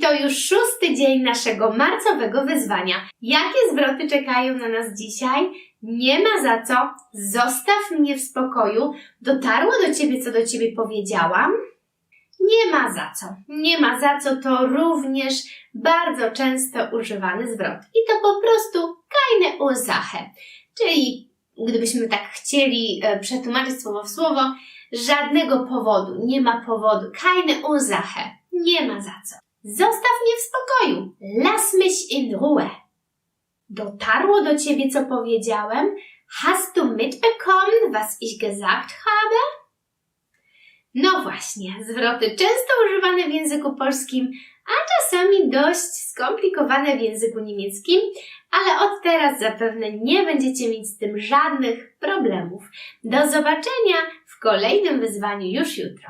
to już szósty dzień naszego marcowego wyzwania. Jakie zwroty czekają na nas dzisiaj? Nie ma za co. Zostaw mnie w spokoju. Dotarło do ciebie, co do ciebie powiedziałam? Nie ma za co. Nie ma za co to również bardzo często używany zwrot. I to po prostu keine Ursache. Czyli gdybyśmy tak chcieli e, przetłumaczyć słowo w słowo, żadnego powodu, nie ma powodu, keine Ursache, nie ma za co. Zostaw mnie w spokoju, lass mich in Ruhe. Dotarło do ciebie, co powiedziałem? Hast du mitbekommen, was ich gesagt habe? No właśnie, zwroty często używane w języku polskim, a czasami dość skomplikowane w języku niemieckim, ale od teraz zapewne nie będziecie mieć z tym żadnych problemów. Do zobaczenia w kolejnym wyzwaniu już jutro.